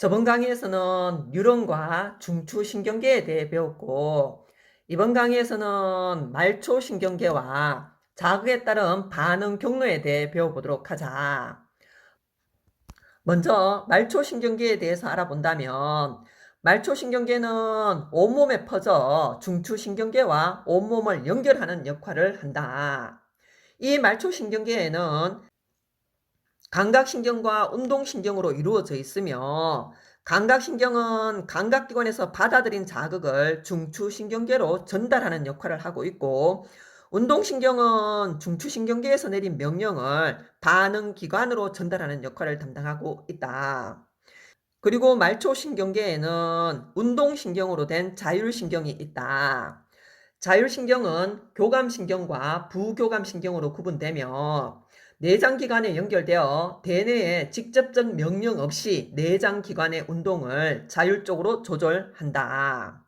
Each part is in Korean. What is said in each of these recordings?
저번 강의에서는 뉴런과 중추신경계에 대해 배웠고, 이번 강의에서는 말초신경계와 자극에 따른 반응 경로에 대해 배워보도록 하자. 먼저 말초신경계에 대해서 알아본다면, 말초신경계는 온몸에 퍼져 중추신경계와 온몸을 연결하는 역할을 한다. 이 말초신경계에는 감각신경과 운동신경으로 이루어져 있으며 감각신경은 감각기관에서 받아들인 자극을 중추신경계로 전달하는 역할을 하고 있고 운동신경은 중추신경계에서 내린 명령을 반응기관으로 전달하는 역할을 담당하고 있다. 그리고 말초신경계에는 운동신경으로 된 자율신경이 있다. 자율신경은 교감신경과 부교감신경으로 구분되며 내장기관에 연결되어 대뇌에 직접적 명령 없이 내장기관의 운동을 자율적으로 조절한다.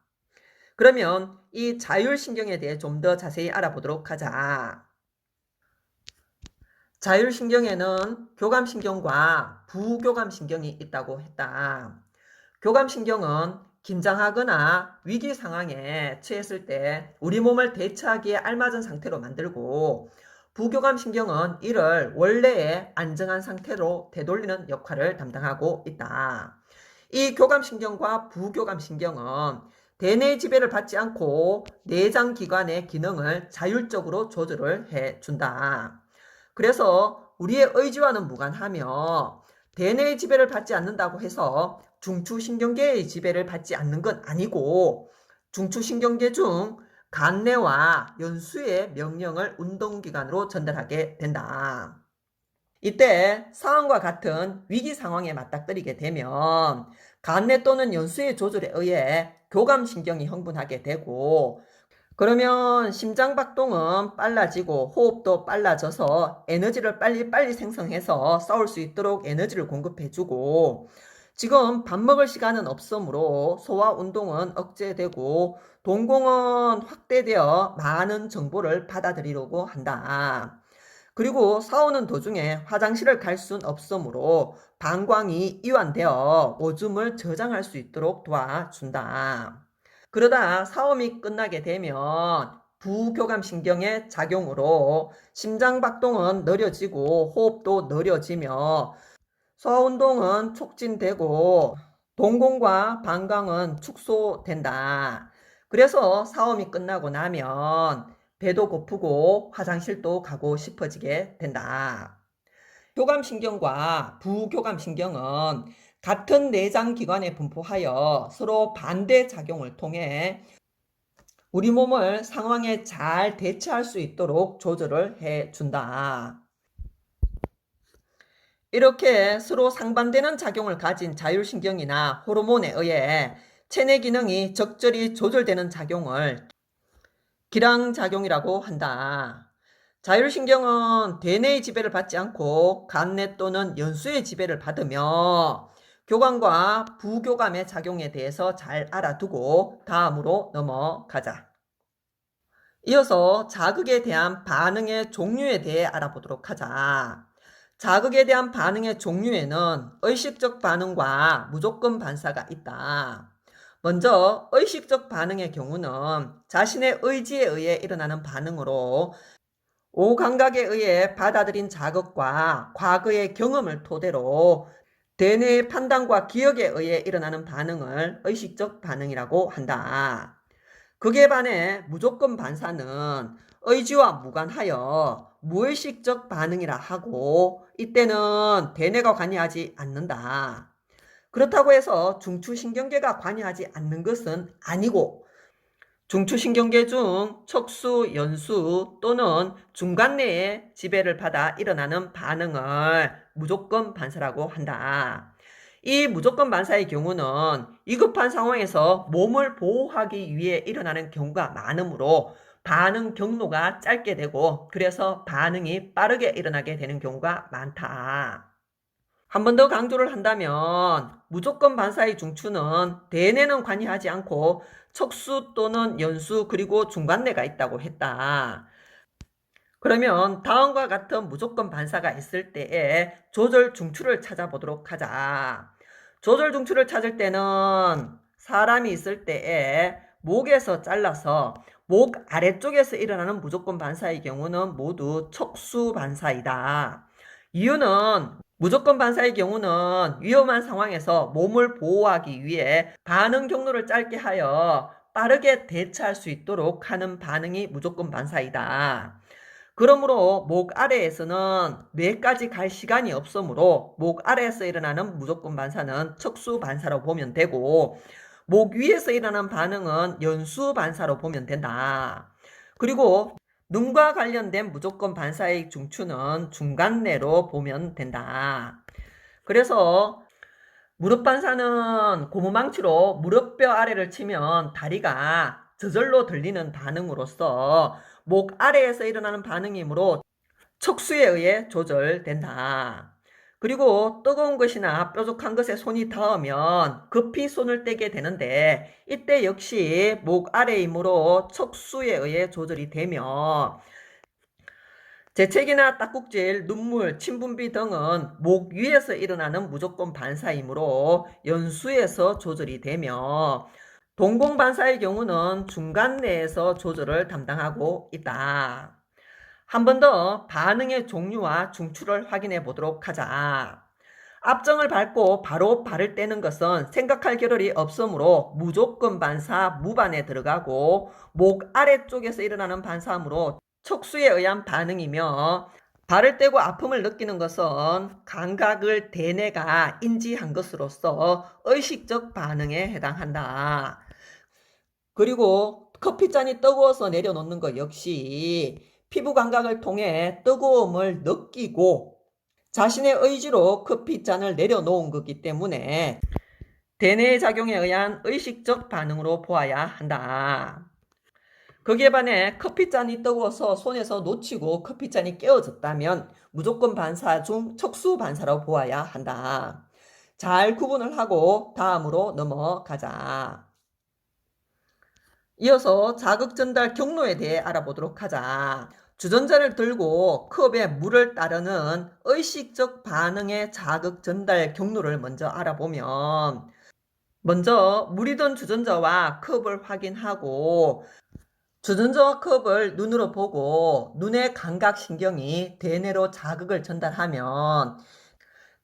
그러면 이 자율신경에 대해 좀 더 자세히 알아보도록 하자. 자율신경에는 교감신경과 부교감신경이 있다고 했다. 교감신경은 긴장하거나 위기 상황에 처했을 때 우리 몸을 대처하기에 알맞은 상태로 만들고 부교감 신경은 이를 원래의 안정한 상태로 되돌리는 역할을 담당하고 있다. 이 교감 신경과 부교감 신경은 대뇌 지배를 받지 않고 내장 기관의 기능을 자율적으로 조절을 해 준다. 그래서 우리의 의지와는 무관하며 대뇌의 지배를 받지 않는다고 해서 중추신경계의 지배를 받지 않는 건 아니고 중추신경계 중 간내와 연수의 명령을 운동기관으로 전달하게 된다. 이때 상황과 같은 위기 상황에 맞닥뜨리게 되면 간내 또는 연수의 조절에 의해 교감신경이 흥분하게 되고 그러면 심장 박동은 빨라지고 호흡도 빨라져서 에너지를 빨리빨리 생성해서 싸울 수 있도록 에너지를 공급해주고 지금 밥 먹을 시간은 없으므로 소화 운동은 억제되고 동공은 확대되어 많은 정보를 받아들이려고 한다. 그리고 싸우는 도중에 화장실을 갈 순 없으므로 방광이 이완되어 오줌을 저장할 수 있도록 도와준다. 그러다 싸움이 끝나게 되면 부교감 신경의 작용으로 심장 박동은 느려지고 호흡도 느려지며 소화운동은 촉진되고 동공과 방광은 축소된다. 그래서 사움이 끝나고 나면 배도 고프고 화장실도 가고 싶어지게 된다. 교감신경과 부교감신경은 같은 내장기관에 분포하여 서로 반대 작용을 통해 우리 몸을 상황에 잘 대처할 수 있도록 조절을 해 준다. 이렇게 서로 상반되는 작용을 가진 자율신경이나 호르몬에 의해 체내 기능이 적절히 조절되는 작용을 기량작용이라고 한다. 자율신경은 대뇌의 지배를 받지 않고 간내 또는 연수의 지배를 받으며 교감과 부교감의 작용에 대해서 잘 알아두고 다음으로 넘어가자. 이어서 자극에 대한 반응의 종류에 대해 알아보도록 하자. 자극에 대한 반응의 종류에는 의식적 반응과 무조건 반사가 있다. 먼저 의식적 반응의 경우는 자신의 의지에 의해 일어나는 반응으로 오감각에 의해 받아들인 자극과 과거의 경험을 토대로 대뇌의 판단과 기억에 의해 일어나는 반응을 의식적 반응이라고 한다. 그에 반해 무조건 반사는 의지와 무관하여 무의식적 반응이라 하고 이때는 대뇌가 관여하지 않는다. 그렇다고 해서 중추신경계가 관여하지 않는 것은 아니고 중추신경계 중 척수, 연수 또는 중간내에 지배를 받아 일어나는 반응을 무조건 반사라고 한다. 이 무조건 반사의 경우는 위급한 상황에서 몸을 보호하기 위해 일어나는 경우가 많으므로 반응 경로가 짧게 되고 그래서 반응이 빠르게 일어나게 되는 경우가 많다. 한 번 더 강조를 한다면 무조건 반사의 중추는 대뇌는 관여하지 않고 척수 또는 연수 그리고 중간내가 있다고 했다. 그러면 다음과 같은 무조건 반사가 있을 때에 조절 중추를 찾아보도록 하자. 조절 중추를 찾을 때는 사람이 있을 때에 목에서 잘라서 목 아래쪽에서 일어나는 무조건 반사의 경우는 모두 척수 반사이다. 이유는 무조건 반사의 경우는 위험한 상황에서 몸을 보호하기 위해 반응 경로를 짧게 하여 빠르게 대처할 수 있도록 하는 반응이 무조건 반사이다. 그러므로 목 아래에서는 뇌까지 갈 시간이 없으므로 목 아래에서 일어나는 무조건 반사는 척수 반사로 보면 되고 목 위에서 일어나는 반응은 연수 반사로 보면 된다. 그리고 눈과 관련된 무조건 반사의 중추는 중간내로 보면 된다. 그래서 무릎 반사는 고무망치로 무릎뼈 아래를 치면 다리가 저절로 들리는 반응으로서 목 아래에서 일어나는 반응이므로 척수에 의해 조절된다. 그리고 뜨거운 것이나 뾰족한 것에 손이 닿으면 급히 손을 떼게 되는데 이때 역시 목 아래의 힘으로 척수에 의해 조절이 되며 재채기나 딱국질, 눈물, 침분비 등은 목 위에서 일어나는 무조건 반사이므로 연수에서 조절이 되며 동공 반사의 경우는 중간 내에서 조절을 담당하고 있다. 한 번 더 반응의 종류와 중추를 확인해 보도록 하자. 앞정을 밟고 바로 발을 떼는 것은 생각할 겨를이 없으므로 무조건 반사 무반에 들어가고 목 아래쪽에서 일어나는 반사이므로 척수에 의한 반응이며 발을 떼고 아픔을 느끼는 것은 감각을 대뇌가 인지한 것으로서 의식적 반응에 해당한다. 그리고 커피잔이 뜨거워서 내려놓는 것 역시 피부 감각을 통해 뜨거움을 느끼고 자신의 의지로 커피잔을 내려놓은 거기 때문에 대뇌의 작용에 의한 의식적 반응으로 보아야 한다. 거기에 반해 커피잔이 뜨거워서 손에서 놓치고 커피잔이 깨어졌다면 무조건 반사 중 척수 반사로 보아야 한다. 잘 구분을 하고 다음으로 넘어가자. 이어서 자극 전달 경로에 대해 알아보도록 하자. 주전자를 들고 컵에 물을 따르는 의식적 반응의 자극 전달 경로를 먼저 알아보면 먼저 물이 든 주전자와 컵을 확인하고 주전자와 컵을 눈으로 보고 눈의 감각신경이 대뇌로 자극을 전달하면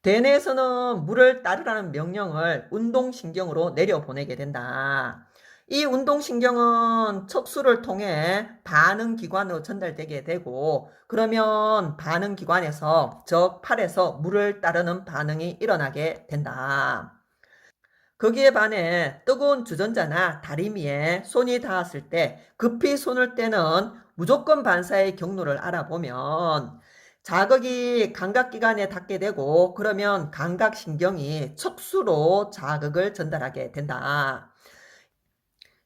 대뇌에서는 물을 따르라는 명령을 운동신경으로 내려보내게 된다. 이 운동신경은 척수를 통해 반응기관으로 전달되게 되고 그러면 반응기관에서 적 팔에서 물을 따르는 반응이 일어나게 된다. 거기에 반해 뜨거운 주전자나 다리미에 손이 닿았을 때 급히 손을 떼는 무조건 반사의 경로를 알아보면 자극이 감각기관에 닿게 되고 그러면 감각신경이 척수로 자극을 전달하게 된다.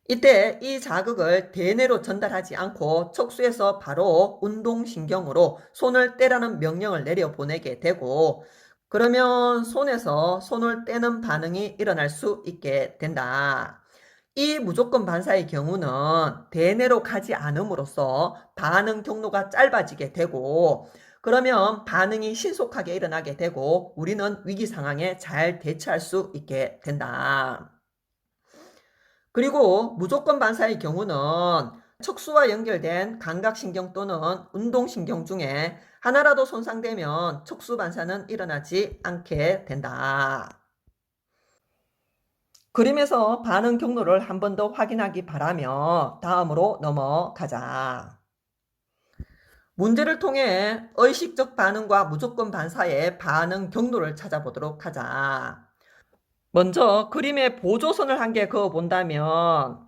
이때 이 자극을 대뇌로 전달하지 않고 척수에서 바로 운동신경으로 손을 떼라는 명령을 내려 보내게 되고 그러면 손에서 손을 떼는 반응이 일어날 수 있게 된다. 이 무조건 반사의 경우는 대뇌로 가지 않음으로써 반응 경로가 짧아지게 되고 그러면 반응이 신속하게 일어나게 되고 우리는 위기 상황에 잘 대처할 수 있게 된다. 그리고 무조건 반사의 경우는 척수와 연결된 감각신경 또는 운동신경 중에 하나라도 손상되면 척수 반사는 일어나지 않게 된다. 그림에서 반응 경로를 한 번 더 확인하기 바라며 다음으로 넘어가자. 문제를 통해 의식적 반응과 무조건 반사의 반응 경로를 찾아보도록 하자. 먼저 그림에 보조선을 한 개 그어 본다면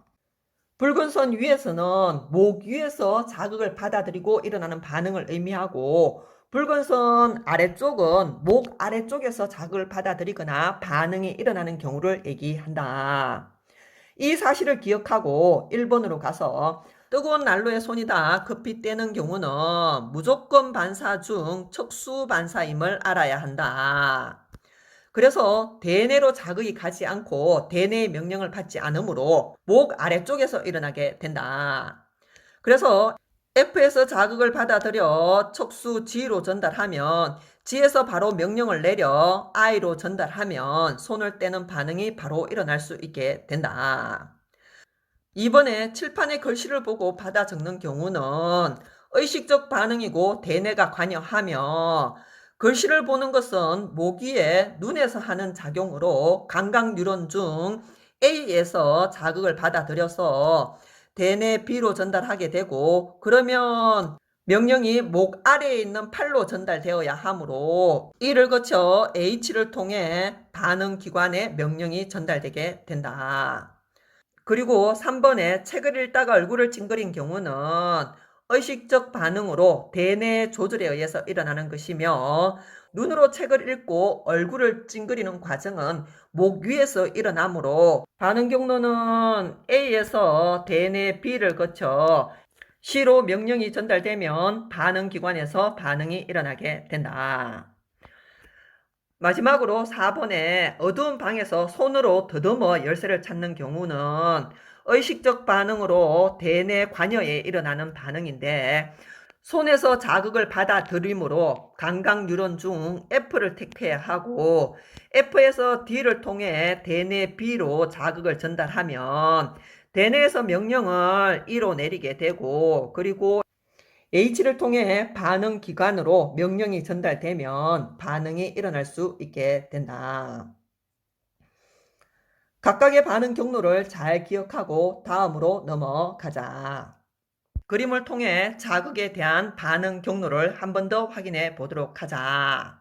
붉은 선 위에서는 목 위에서 자극을 받아들이고 일어나는 반응을 의미하고 붉은 선 아래쪽은 목 아래쪽에서 자극을 받아들이거나 반응이 일어나는 경우를 얘기한다. 이 사실을 기억하고 1번으로 가서 뜨거운 난로에 손이 다 급히 떼는 경우는 무조건 반사 중 척수 반사임을 알아야 한다. 그래서 대뇌로 자극이 가지 않고 대뇌의 명령을 받지 않으므로 목 아래쪽에서 일어나게 된다. 그래서 F에서 자극을 받아들여 척수 G로 전달하면 지에서 바로 명령을 내려 I로 전달하면 손을 떼는 반응이 바로 일어날 수 있게 된다. 이번에 칠판에 글씨를 보고 받아 적는 경우는 의식적 반응이고 대뇌가 관여하며 글씨를 보는 것은 목 위에 눈에서 하는 작용으로 감각 뉴런 중 A에서 자극을 받아들여서 대뇌 B로 전달하게 되고 그러면 명령이 목 아래에 있는 팔로 전달되어야 하므로 이를 거쳐 H를 통해 반응 기관에 명령이 전달되게 된다. 그리고 3번에 책을 읽다가 얼굴을 찡그린 경우는 의식적 반응으로 대뇌 조절에 의해서 일어나는 것이며 눈으로 책을 읽고 얼굴을 찡그리는 과정은 목 위에서 일어나므로 반응 경로는 A에서 대뇌 B를 거쳐 C로 명령이 전달되면 반응 기관에서 반응이 일어나게 된다. 마지막으로 4번에 어두운 방에서 손으로 더듬어 열쇠를 찾는 경우는 의식적 반응으로 대뇌 관여에 일어나는 반응인데 손에서 자극을 받아들이므로 감각 뉴런 중 F를 택해야 하고 F에서 D를 통해 대뇌 B로 자극을 전달하면 대뇌에서 명령을 E로 내리게 되고 그리고 H를 통해 반응 기관으로 명령이 전달되면 반응이 일어날 수 있게 된다. 각각의 반응 경로를 잘 기억하고 다음으로 넘어가자. 그림을 통해 자극에 대한 반응 경로를 한 번 더 확인해 보도록 하자.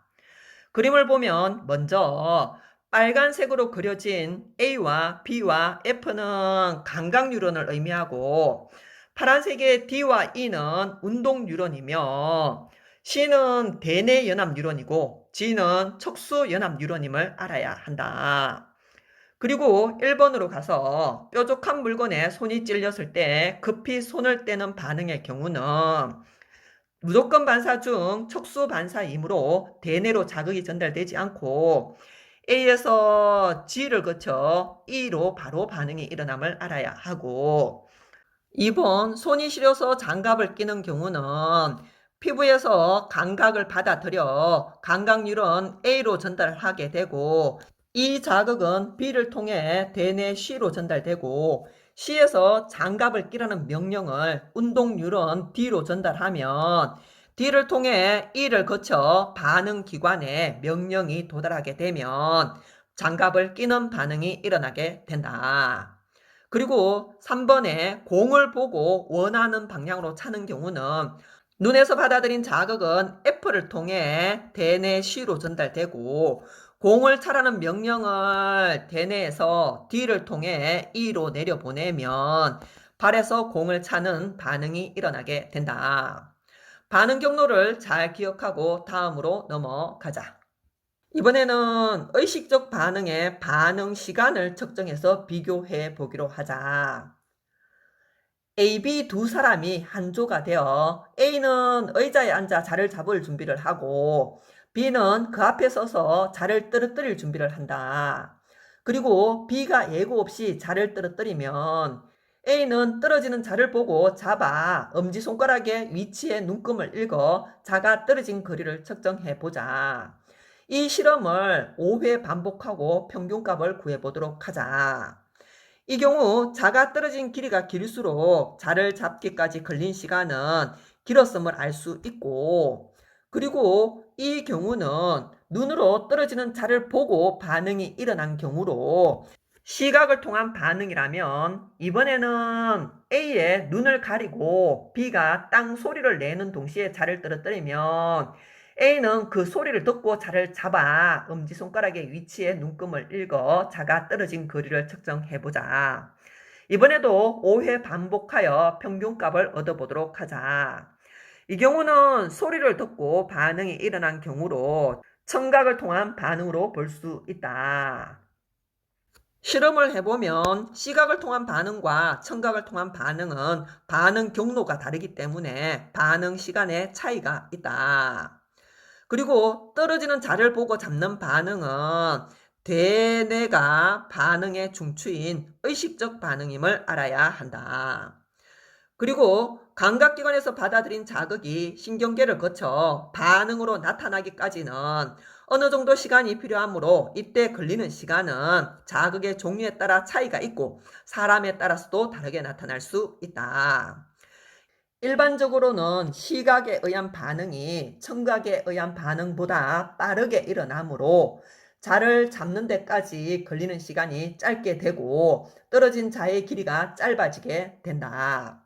그림을 보면 먼저 빨간색으로 그려진 A와 B와 F는 감각 뉴런을 의미하고 파란색의 D와 E는 운동 뉴런이며 C는 대뇌 연합 뉴런이고 G는 척수 연합 뉴런임을 알아야 한다. 그리고 1번으로 가서 뾰족한 물건에 손이 찔렸을 때 급히 손을 떼는 반응의 경우는 무조건 반사 중 척수 반사이므로 대뇌로 자극이 전달되지 않고 A에서 G를 거쳐 E로 바로 반응이 일어남을 알아야 하고 2번 손이 시려서 장갑을 끼는 경우는 피부에서 감각을 받아들여 감각 뉴런 A로 전달하게 되고 이 자극은 B를 통해 대뇌 C로 전달되고 C에서 장갑을 끼라는 명령을 운동 뉴런 D로 전달하면 D를 통해 E를 거쳐 반응 기관에 명령이 도달하게 되면 장갑을 끼는 반응이 일어나게 된다. 그리고 3번에 공을 보고 원하는 방향으로 차는 경우는 눈에서 받아들인 자극은 F를 통해 대뇌 C로 전달되고 공을 차라는 명령을 대뇌에서 D를 통해 E로 내려보내면 발에서 공을 차는 반응이 일어나게 된다. 반응 경로를 잘 기억하고 다음으로 넘어가자. 이번에는 의식적 반응의 반응 시간을 측정해서 비교해 보기로 하자. A, B 두 사람이 한 조가 되어 A는 의자에 앉아 자를 잡을 준비를 하고 B는 그 앞에 서서 자를 떨어뜨릴 준비를 한다. 그리고 B가 예고 없이 자를 떨어뜨리면 A는 떨어지는 자를 보고 잡아 엄지손가락의 위치에 눈금을 읽어 자가 떨어진 거리를 측정해 보자. 이 실험을 5회 반복하고 평균값을 구해보도록 하자. 이 경우 자가 떨어진 길이가 길수록 자를 잡기까지 걸린 시간은 길었음을 알 수 있고 그리고 이 경우는 눈으로 떨어지는 자를 보고 반응이 일어난 경우로 시각을 통한 반응이라면 이번에는 A의 눈을 가리고 B가 땅 소리를 내는 동시에 자를 떨어뜨리면 A는 그 소리를 듣고 자를 잡아 엄지손가락의 위치에 눈금을 읽어 자가 떨어진 거리를 측정해보자. 이번에도 5회 반복하여 평균값을 얻어보도록 하자. 이 경우는 소리를 듣고 반응이 일어난 경우로 청각을 통한 반응으로 볼 수 있다. 실험을 해보면 시각을 통한 반응과 청각을 통한 반응은 반응 경로가 다르기 때문에 반응 시간에 차이가 있다. 그리고 떨어지는 자를 보고 잡는 반응은 대뇌가 반응의 중추인 의식적 반응임을 알아야 한다. 그리고 감각기관에서 받아들인 자극이 신경계를 거쳐 반응으로 나타나기까지는 어느 정도 시간이 필요하므로 이때 걸리는 시간은 자극의 종류에 따라 차이가 있고 사람에 따라서도 다르게 나타날 수 있다. 일반적으로는 시각에 의한 반응이 청각에 의한 반응보다 빠르게 일어나므로 자를 잡는 데까지 걸리는 시간이 짧게 되고 떨어진 자의 길이가 짧아지게 된다.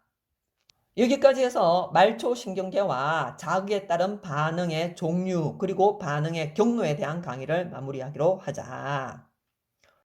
여기까지 해서 말초 신경계와 자극에 따른 반응의 종류 그리고 반응의 경로에 대한 강의를 마무리하기로 하자.